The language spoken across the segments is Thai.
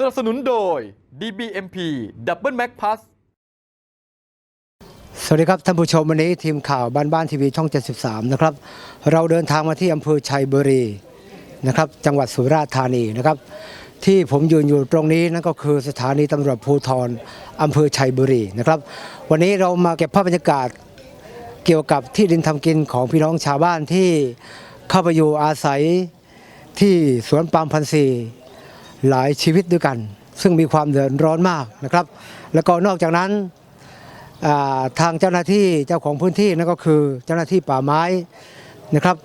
สนับสนุนโดย DBMP Double Mac Plus สวัสดีครับท่านผู้ชมวันนี้ทีมข่าวบ้านบ้านทีวีช่อง 73 นะครับ เราเดินทางมาที่อำเภอชัยบุรีนะครับจังหวัดสุราษฎร์ธานีนะครับ ที่ผมยืนอยู่ตรงนี้นั่นก็คือสถานีตำรวจภูธรอำเภอชัยบุรีนะครับ วันนี้เรามาเก็บภาพบรรยากาศเกี่ยวกับที่ดินทำกินของพี่น้องชาวบ้านที่เข้าไปอยู่อาศัยที่สวนปาล์มพันธุ์ซี หลายชีวิตด้วยกัน ซึ่งมีความเดือดร้อนมากนะครับ แล้วก็นอกจากนั้นทางเจ้าหน้าที่เจ้าของพื้นที่นั่นก็คือเจ้าหน้าที่ป่าไม้นะครับ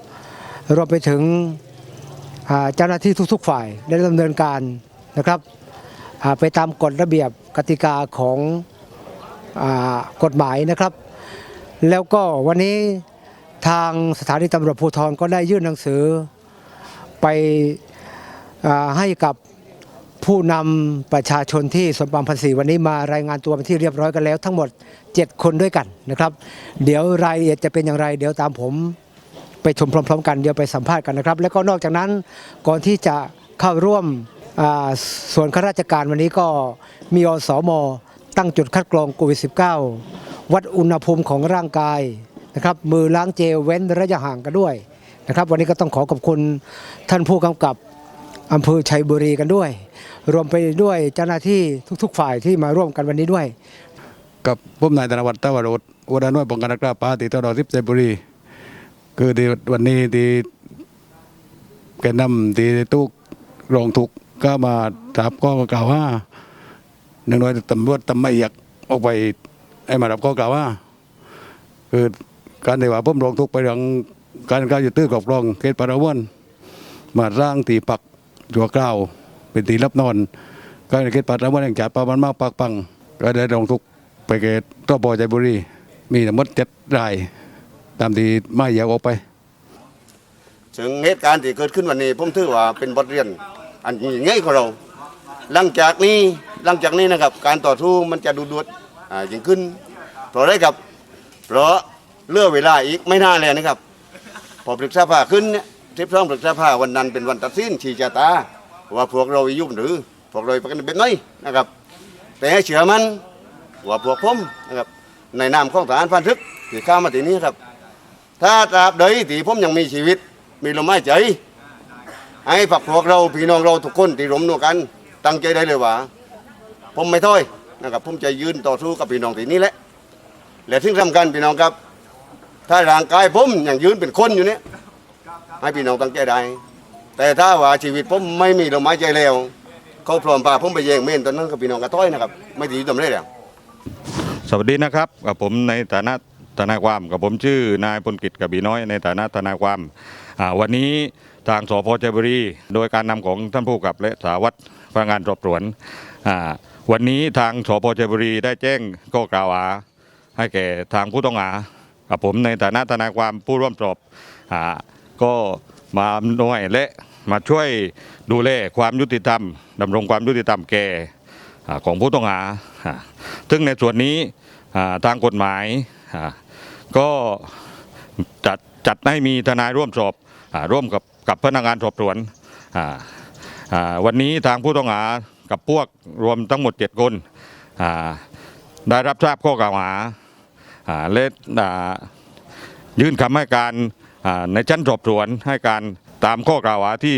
รวมไปถึงเจ้าหน้าที่ทุก ๆ ฝ่ายได้ดำเนินการนะครับไปตามกฎระเบียบกติกาของอกฎหมายนะครับ แล้วก็วันนี้ทางสถานีตำรวจภูธรก็ได้ยื่นหนังสือไปอให้กับ ผู้นำประชาชนที่สวนปาล์มพันธุ์สีวันนี้มารายงานตัวเป็นที่เรียบร้อยกันแล้ว ทั้งหมด 7 คนด้วยกันนะครับ เดี๋ยวรายละเอียดจะเป็นอย่างไร เดี๋ยวตามผมไปชมพร้อม ๆ กันเดี๋ยวไปสัมภาษณ์กันนะครับ แล้วก็นอกจากนั้นก่อนที่จะเข้าร่วมอ่าส่วนข้าราชการวันนี้ก็มีอสมตั้งจุดคัดกรองโควิด -19 วัดอุณหภูมิของร่างกายนะครับมือล้างเจลเว้นระยะห่างกันด้วยนะครับ วันนี้ก็ต้องขอขอบคุณท่านผู้กำกับ อำเภอชัยบุรีกันด้วย รวมไปด้วยเจ้าหน้าที่ทุก ๆ ฝ่ายที่มาร่วมกันวันนี้ด้วย กับผมนายธนวัฒน์ตวโรดวัดน้อยป้องกันรักษาปาติดต่อสิบเซบุรี คือที่วันนี้ที่แกนนำที่ตุกรองทุกก็มาจับก็กล่าวว่าหนึ่งน้อยตำรวจตำไม่อยากออกไปให้มารับก็กล่าวว่าคือการที่ว่าผมรองทุกไปเรื่องการการยึดตื้อกอบรองเขตปารวนมาร่างตีปัก จัวกล่าวเป็นตีรับนอนการเขตปารวนแห่งจัดปามันมากปากปังก็ได้รองทุกไปเกตตัวบอใจบุรี มีทั้งหมดเจ็ดราย ตามที่ไม่อยากออกไป ถึงเหตุการณ์ที่เกิดขึ้นวันนี้ผมถือว่าเป็นบทเรียน อันยิ่งใหญ่ของเรา หลังจากนี้หลังจากนี้นะครับ การต่อสู้มันจะดูดวดอ่ายิ่งขึ้นเพราะอะไรครับ เพราะเลื่อเวลาอีกไม่น่าเลยนะครับ พอปรึกษาผ้าขึ้นเนี่ย ทิพย์ร้องปรึกษาผ้าวันนั้นเป็นวันตัดสินชีชะตา ว่าพวกเรายุ่งหรือ พวกเราประกันเป็นน้อยนะครับ แต่ให้เชื่อมันว่าพวกผมนะครับ ในนามของทหารพันทึกที่เข้ามาที่นี้ครับ ถ้าตราบใดที่ผมยังมีชีวิต มีลมหายใจให้ฝักพวกเราพี่น้องเราทุกคนที่รวมตัวกัน ตั้งใจได้เลยว่า ผมไม่ท้อยนะครับผมจะยืนต่อสู้กับพี่น้องที่นี้แหละและที่สำคัญพี่น้องครับ ถ้าร่างกายผมยังยืนเป็นคนอยู่เนี่ย ให้พี่น้องตั้งใจได้ แต่ถ้าว่าชีวิตผมไม่มีลมหายใจแล้วเขาพร้อมพาผมไปแย่งเม่นตอนนั้นกับพี่น้องกระต้อยนะครับ ไม่ดีตำได้แล้วสวัสดีนะครับกับผมในฐานะทนายความกับผมชื่อนายพลกิจกบีน้อยในฐานะทนายความวันนี้ทางสพชัยบุรี โดยการนำของท่านผู้กับและสาวัตรพนักงานสอบสวนวันนี้ทางสพชัยบุรีได้แจ้งข้อกล่าวหาให้แก่ทางผู้ต้องหากับผมในฐานะทนายความผู้ร่วมสอบ ก็มาหน่วยและมาช่วยดูแลความยุติธรรมดำรงความยุติธรรมแก่ของผู้ต้องหา ซึ่งในส่วนนี้ทางกฎหมายก็จัดจัดให้มีทนายร่วมสอบอร่วมกับกับพนักงานสอบสวนวันนี้ทางผู้ต้องหากับพวกรวมทั้งหมด 7 คนได้รับทราบข้อกล่าวหาและอ่ายื่นคำให้การ ในชั้นสอบสวนให้การตามข้อกล่าวหาที่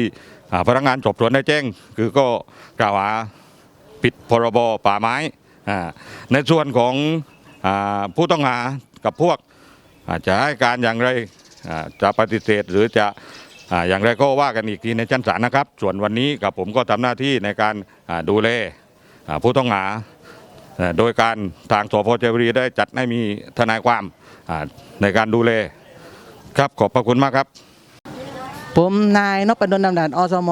พนักงานสอบสวนได้แจ้ง คือก็กล่าวหาผิดพรบป่าไม้ในส่วนของผู้ต้องหากับพวกอาจจะให้การอย่างไรจะปฏิเสธหรือจะอย่างไรก็ว่ากันอีกทีในชั้นศาลนะครับ ส่วนวันนี้กับผมก็ทำหน้าที่ในการดูแลผู้ต้องหา โดยการทางสพเจบุรีได้จัดให้มีทนายความในการดูแล ครับขอบพระคุณมากครับ ผมนายนพดลดำดัดอสม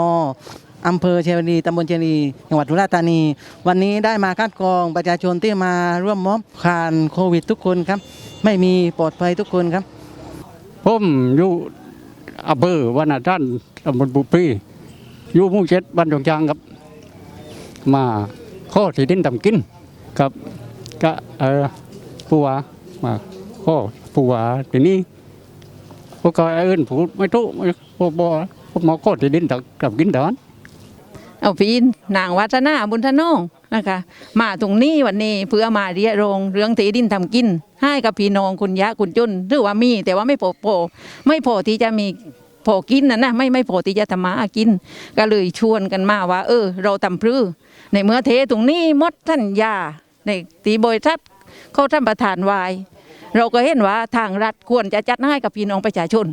อำเภอเชียงรีตำบลเชียงรีจังหวัดสุราษฎร์ธานี วันนี้ได้มาคัดกรองประชาชนที่มาร่วมม็อบผ่านโควิดทุกคนครับ ไม่มีปลอดภัยทุกคนครับ ผมอยู่อำเภอวานาท่านตำบลบุปรีอยู่หมู่เจ็ดบ้านดงจางครับ มาข้อที่ดินทำกินครับก็เออผู้ว่ามาข้อผู้ว่าทีนี้ พวกก็เอิ้นผูดไม่ทุกไม่พวกบ่พวกหมอข้อที่ดินทำกินเดอนเอาพี่นางวัฒนาบุญทนงนะคะ มาตรงนี้วันนี้เพื่อมาเรียกรองเรื่องที่ดินทำกิน ให้กับพี่น้องคุณยะคุณจุนหรือว่ามี แต่ว่าไม่พอพอไม่พอที่จะมีพอกินนะนะไม่ไม่พอที่จะทำมาหากิน ก็เลยชวนกันมาว่า เออ เราทำพรือในเมื่อเทตรงนี้มดสัญญาในตีบริษัทเขาท่านประธานวาย เราก็เห็นว่าทางรัฐควรจะจัดให้กับพี่น้องประชาชน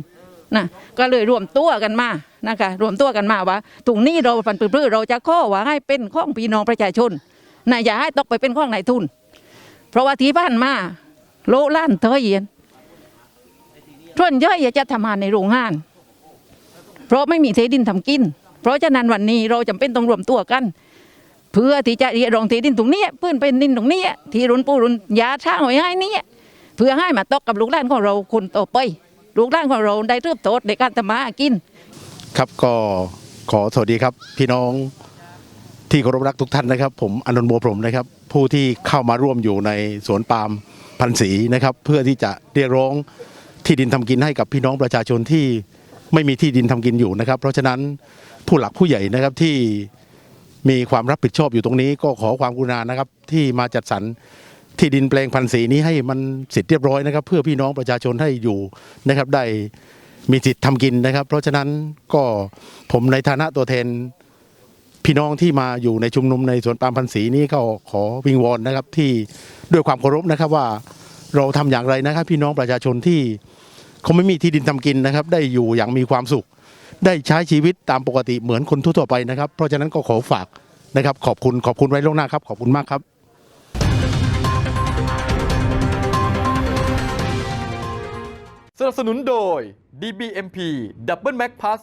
นะก็เลยรวมตัวกันมานะคะรวมตัวกันมาว่าตรงนี้เราฟันปื้อเราจะข้อว่าให้เป็นข้องพี่น้องประชาชนนะอย่าให้ตกไปเป็นข้องนายทุน เพราะว่าที่บ้านมาโลล้านเทยเย็นท่วนย่อยอย่าจะทำงานในโรงงาน เพราะไม่มีเทดินทำกิน เพราะฉะนั้นวันนี้เราจำเป็นต้องรวมตัวกัน เพื่อที่จะเรียกรองที่ดินตรงนี้เพื่อนเป็นดินตรงนี้ ที่รุนปูรุนยาช่างไว้ให้เนี้ พื่อให้มาตกกับลูกหลานของเราคนต่อไป ลูกหลานของเราได้เริ่มโตในการทำมาหากิน ครับก็ขอสวัสดีครับ พี่น้องที่เคารพรักทุกท่านนะครับ ผมอนนท์บัวพรมนะครับ ผู้ที่เข้ามาร่วมอยู่ในสวนปาล์มพันศรีนะครับ เพื่อที่จะเรียกร้องที่ดินทำกินให้กับพี่น้องประชาชนที่ไม่มีที่ดินทำกินอยู่นะครับ เพราะฉะนั้นผู้หลักผู้ใหญ่นะครับที่มีความรับผิดชอบอยู่ตรงนี้ ก็ขอความกรุณานะครับที่มาจัดสรร ที่ดินแปลงพันธุ์ศรีนี้ให้มันเสร็จเรียบร้อยนะครับ เพื่อพี่น้องประชาชนให้อยู่นะครับได้มีสิทธิ์ทำกินนะครับ เพราะฉะนั้นก็ผมในฐานะตัวแทนพี่น้องที่มาอยู่ในชุมนุมในสวนปาล์มพันธุ์ศรีนี้ก็ขอวิงวอนนะครับที่ด้วยความเคารพนะครับว่าเราทำอย่างไรนะครับ พี่น้องประชาชนที่เขาไม่มีที่ดินทำกินนะครับ ได้อยู่อย่างมีความสุข ได้ใช้ชีวิตตามปกติเหมือนคนทั่วไปนะครับ เพราะฉะนั้นก็ขอฝากนะครับ ขอบคุณขอบคุณไว้ล่วงหน้าครับ ขอบคุณมากครับ นับสนุนโดย DBMP Double Mac Plus